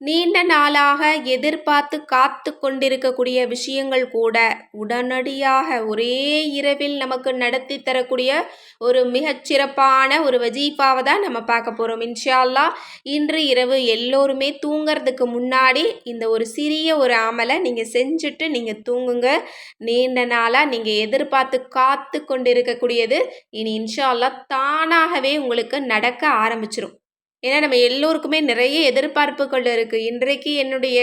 நீண்ட நாளாக எதிர்பார்த்து காத்து கொண்டிருக்கக்கூடிய விஷயங்கள் கூட உடனடியாக ஒரே இரவில் நமக்கு நடத்தி தரக்கூடிய ஒரு மிகச்சிறப்பான ஒரு வஜீஃபாவை தான் நம்ம பார்க்க போகிறோம் இன்ஷா இன்று இரவு எல்லோருமே தூங்குறதுக்கு முன்னாடி இந்த ஒரு சிறிய ஒரு அமலை நீங்கள் செஞ்சுட்டு நீங்கள் தூங்குங்க. நீண்ட நாளாக நீங்கள் எதிர்பார்த்து காத்து கொண்டிருக்கக்கூடியது இனி இன்ஷா அல்லாஹ் தானாகவே உங்களுக்கு நடக்க ஆரம்பிச்சிடும் ஏன்னா நம்ம எல்லோருக்குமே நிறைய எதிர்பார்ப்புகள் இருக்குது இன்றைக்கு என்னுடைய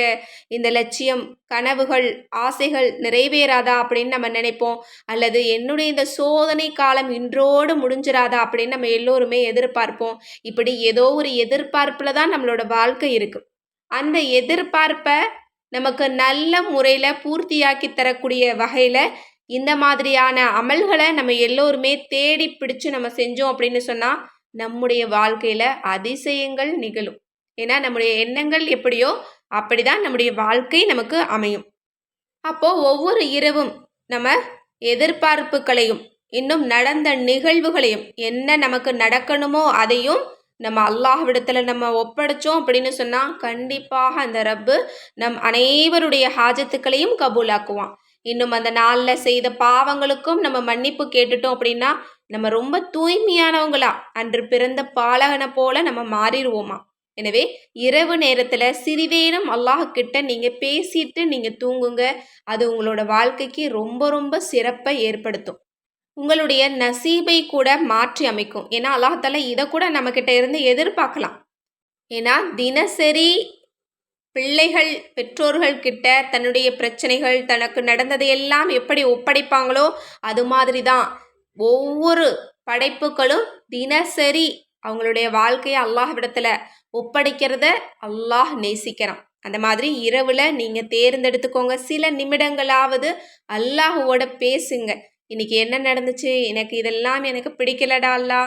இந்த லட்சியம் கனவுகள் ஆசைகள் நிறைவேறாதா அப்படின்னு நம்ம நினைப்போம். அல்லது என்னுடைய இந்த சோதனை காலம் இன்றோடு முடிஞ்சிராதா அப்படின்னு நம்ம எல்லோருமே எதிர்பார்ப்போம். இப்படி ஏதோ ஒரு எதிர்பார்ப்பில் தான் நம்மளோட வாழ்க்கை இருக்குது அந்த எதிர்பார்ப்பை நமக்கு நல்ல முறையில் பூர்த்தியாக்கி தரக்கூடிய வகையில் இந்த மாதிரியான அமல்களை நம்ம எல்லோருமே தேடி பிடிச்சு நம்ம செஞ்சோம் அப்படின்னு சொன்னால் நம்முடைய வாழ்க்கையில் அதிசயங்கள் நிகழும். ஏன்னா நம்முடைய எண்ணங்கள் எப்படியோ அப்படி தான் நம்முடைய வாழ்க்கை நமக்கு அமையும். அப்போது ஒவ்வொரு இரவும் நம்ம எதிர்பார்ப்புகளையும் இன்னும் நடந்த நிகழ்வுகளையும் என்ன நமக்கு நடக்கணுமோ அதையும் நம்ம அல்லாஹ்விடத்தில் நம்ம ஒப்படைச்சோம் அப்படின்னு சொன்னால் கண்டிப்பாக அந்த ரப்பு நம் அனைவருடைய ஹாஜத்துக்களையும் கபூலாக்குவான். இன்னும் அந்த நாளில் செய்த பாவங்களுக்கும் நம்ம மன்னிப்பு கேட்டுட்டோம் அப்படின்னா நம்ம ரொம்ப தூய்மையானவங்களா? அன்று பிறந்த பாலகனை போல நம்ம மாறிடுவோமா? எனவே இரவு நேரத்தில் சிறிதேனும் அல்லாஹ் கிட்ட நீங்கள் பேசிட்டு நீங்கள் தூங்குங்க. அது உங்களோட வாழ்க்கைக்கு ரொம்ப ரொம்ப சிறப்பை ஏற்படுத்தும். உங்களுடைய நசீபை கூட மாற்றி அமைக்கும். ஏன்னா அல்லாஹால இதை கூட நம்மக்கிட்ட இருந்து எதிர்பார்க்கலாம். ஏன்னா தினசரி பிள்ளைகள் பெற்றோர்கள் கிட்ட தன்னுடைய பிரச்சனைகள் தனக்கு நடந்ததையெல்லாம் எப்படி ஒப்படைப்பாங்களோ அது மாதிரி தான் ஒவ்வொரு படைப்புகளும் தினசரி அவங்களுடைய வாழ்க்கையை அல்லாஹ் விடத்தில் ஒப்படைக்கிறத அல்லாஹ் நேசிக்கிறான். அந்த மாதிரி இரவில் நீங்கள் தேர்ந்தெடுத்துக்கோங்க. சில நிமிடங்களாவது அல்லாஹுவோட பேசுங்க. இன்னைக்கு என்ன நடந்துச்சு? எனக்கு இதெல்லாம் எனக்கு பிடிக்கலடா அல்லா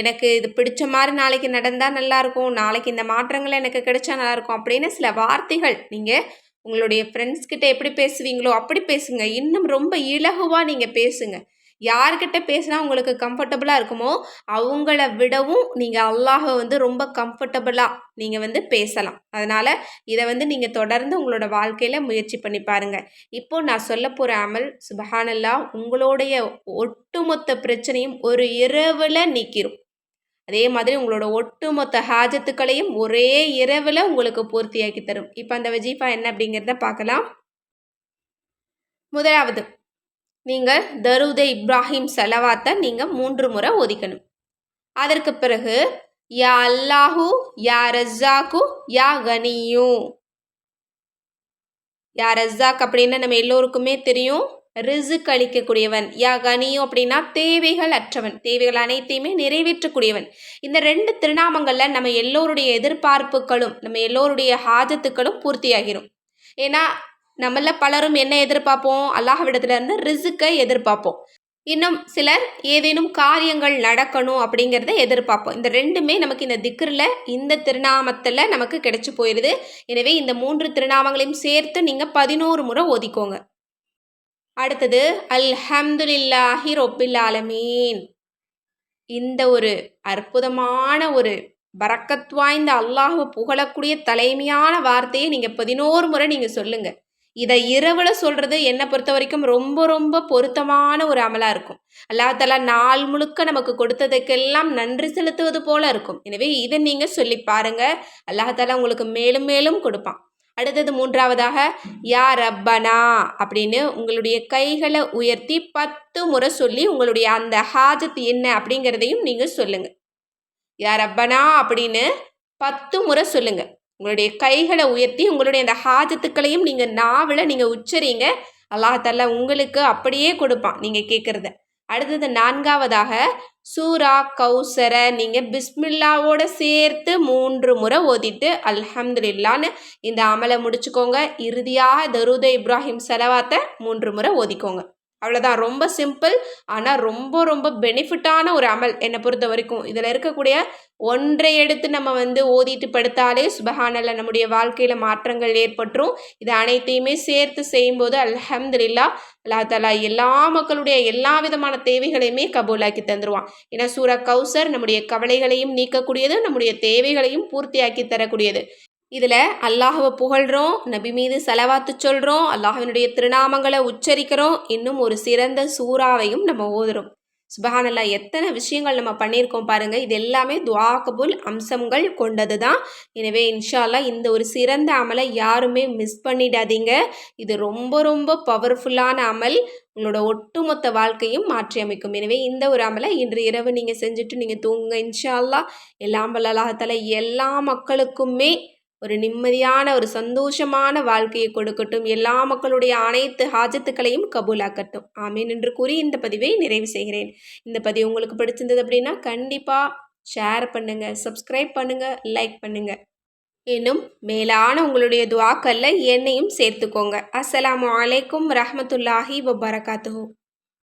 எனக்கு இது பிடிச்ச மாதிரி நாளைக்கு நடந்தால் நல்லாயிருக்கும் நாளைக்கு இந்த மாற்றங்கள் எனக்கு கிடைச்சா நல்லாயிருக்கும் அப்படின்னு சில வார்த்தைகள் நீங்கள் உங்களுடைய ஃப்ரெண்ட்ஸ்கிட்ட எப்படி பேசுவீங்களோ அப்படி பேசுங்க. இன்னும் ரொம்ப இலகுவாக நீங்கள் பேசுங்க. யார்கிட்ட பேசினா உங்களுக்கு கம்ஃபர்டபுளாக இருக்குமோ அவங்கள விடவும் நீங்கள் அல்லாஹை வந்து ரொம்ப கம்ஃபர்டபுளாக நீங்கள் வந்து பேசலாம். அதனால் இதை வந்து நீங்கள் தொடர்ந்து உங்களோட வாழ்க்கையில் முயற்சி பண்ணி பாருங்கள் இப்போ நான் சொல்ல போகிற அமல் சுபஹானல்லா உங்களுடைய ஒட்டுமொத்த பிரச்சனையும் ஒரு இரவில் நீக்கிரும். அதே மாதிரி உங்களோட ஒட்டுமொத்த ஹாஜத்துக்களையும் ஒரே இரவில் உங்களுக்கு பூர்த்தியாக்கி தரும். இப்போ அந்த வஜீஃபா என்ன அப்படிங்கிறத பார்க்கலாம். முதலாவது நீங்கள் தருத இப்ராஹிம் செலவாத்தை நீங்கள் மூன்று முறை ஒதிக்கணும். அதற்கு பிறகு யா அல்லாஹு யா ரஸ்ஸாக்கு யா கனியூ. யா ரஸ்ஸாக் அப்படின்னு நம்ம எல்லோருக்குமே தெரியும். ரிசுக் அளிக்கக்கூடியவன். யா கனியும் அப்படின்னா தேவைகள் அற்றவன். தேவைகள் அனைத்தையுமே நிறைவேற்றக்கூடியவன். இந்த ரெண்டு திருநாமங்களில் நம்ம எல்லோருடைய எதிர்பார்ப்புகளும் நம்ம எல்லோருடைய ஹாஜத்துக்களும் பூர்த்தியாகிரும். ஏன்னா நம்மள பலரும் என்ன எதிர்பார்ப்போம்? அல்லாஹ்விடத்திலிருந்து ரிசுக்கை எதிர்பார்ப்போம். இன்னும் சிலர் ஏதேனும் காரியங்கள் நடக்கணும் அப்படிங்கிறத எதிர்பார்ப்போம். இந்த ரெண்டுமே நமக்கு இந்த திக்ரில் இந்த திருநாமத்தில் நமக்கு கிடைச்சி போயிடுது எனவே இந்த மூன்று திருநாமங்களையும் சேர்த்து நீங்கள் பதினோரு முறை ஓதிக்கோங்க. அடுத்தது அல்ஹம்துலில்லாஹி ரொப்பில் ஆலமீன். இந்த ஒரு அற்புதமான ஒரு பறக்கத் வாய்ந்த அல்லாஹ் புகழக்கூடிய தலைமையான வார்த்தையை நீங்கள் பதினோரு முறை நீங்கள் சொல்லுங்கள் இதை இரவில் சொல்கிறது என்னை பொறுத்த வரைக்கும் ரொம்ப ரொம்ப பொருத்தமான ஒரு அமலாக இருக்கும். அல்லாஹாலா நாள் முழுக்க நமக்கு கொடுத்ததுக்கெல்லாம் நன்றி செலுத்துவது போல இருக்கும். எனவே இதை நீங்கள் சொல்லி பாருங்கள் அல்லாஹாலா உங்களுக்கு மேலும் மேலும் கொடுப்பான். அடுத்தது மூன்றாவதாக யா ரப்பனா அப்படின்னு உங்களுடைய கைகளை உயர்த்தி பத்து முறை சொல்லி உங்களுடைய அந்த ஹாஜத் என்ன அப்படிங்கிறதையும் நீங்கள் சொல்லுங்கள் யா ரப்பனா அப்படின்னு பத்து முறை சொல்லுங்கள் உங்களுடைய கைகளை உயர்த்தி உங்களுடைய அந்த ஹாஜத்துக்களையும் நீங்கள் நாவில் நீங்கள் உச்சரிங்க. அல்லாஹல்ல உங்களுக்கு அப்படியே கொடுப்பான் நீங்கள் கேட்குறத அடுத்தது நான்காவதாக சூரா கௌசர நீங்கள் பிஸ்மில்லாவோட சேர்த்து மூன்று முறை ஓதிட்டு அல்ஹம்துலில்லான்னு இந்த அமலை முடிச்சுக்கோங்க. இறுதியாக தருத இப்ராஹிம் செலவாத்தை மூன்று முறை ஓதிக்கோங்க. அவ்வளோதான் ரொம்ப சிம்பிள் ஆனால் ரொம்ப ரொம்ப பெனிஃபிட்டான ஒரு அமல் என்னை பொறுத்த வரைக்கும் இதில் இருக்கக்கூடிய ஒன்றை எடுத்து நம்ம வந்து ஓதிட்டு படுத்தாலே சுபஹானல்ல நம்முடைய வாழ்க்கையில் மாற்றங்கள் ஏற்பட்டுரும். இது அனைத்தையுமே சேர்த்து செய்யும்போது அல்ஹம்துலில்லா அல்லா தலா எல்லா மக்களுடைய எல்லா விதமான தேவைகளையுமே கபூலாக்கி தந்துடுவான் ஏன்னா சூரா கௌசர் நம்முடைய கவலைகளையும் நீக்கக்கூடியது நம்முடைய தேவைகளையும் பூர்த்தியாக்கி தரக்கூடியது. இதில் அல்லாஹுவை புகழ்கிறோம் நபி மீது செலவாத்து சொல்கிறோம் அல்லாஹவினுடைய திருநாமங்களை உச்சரிக்கிறோம் இன்னும் ஒரு சிறந்த சூறாவையும் நம்ம ஓதுறோம். சுபஹானல்லா எத்தனை விஷயங்கள் நம்ம பண்ணியிருக்கோம் பாருங்கள் இது எல்லாமே துவாகபுல் அம்சங்கள் கொண்டது தான் எனவே இன்ஷால்லா இந்த ஒரு சிறந்த அமலை யாருமே மிஸ் பண்ணிடாதீங்க. இது ரொம்ப ரொம்ப பவர்ஃபுல்லான அமல். உங்களோட ஒட்டுமொத்த வாழ்க்கையும் மாற்றி அமைக்கும். எனவே இந்த ஒரு அமலை இன்று இரவு நீங்கள் செஞ்சுட்டு நீங்கள் தூங்குங்க இன்ஷால்லா எல்லாம் வல்லலாகத்தால எல்லா மக்களுக்குமே ஒரு நிம்மதியான ஒரு சந்தோஷமான வாழ்க்கையை கொடுக்கட்டும். எல்லா மக்களுடைய அனைத்து ஹாஜத்துக்களையும் கபூலாக்கட்டும். ஆமீன் என்று கூறி இந்த பதிவை நிறைவு செய்கிறேன். இந்த பதிவு உங்களுக்கு பிடிச்சிருந்தது அப்படின்னா கண்டிப்பாக ஷேர் பண்ணுங்கள் சப்ஸ்கிரைப் பண்ணுங்கள் லைக் பண்ணுங்கள் இன்னும் மேலான உங்களுடைய துவாக்கல்ல என்னையும் சேர்த்துக்கோங்க. அஸ்ஸலாமு அலைக்கும் ரஹமத்துல்லாஹி வபரகாத்துஹூ.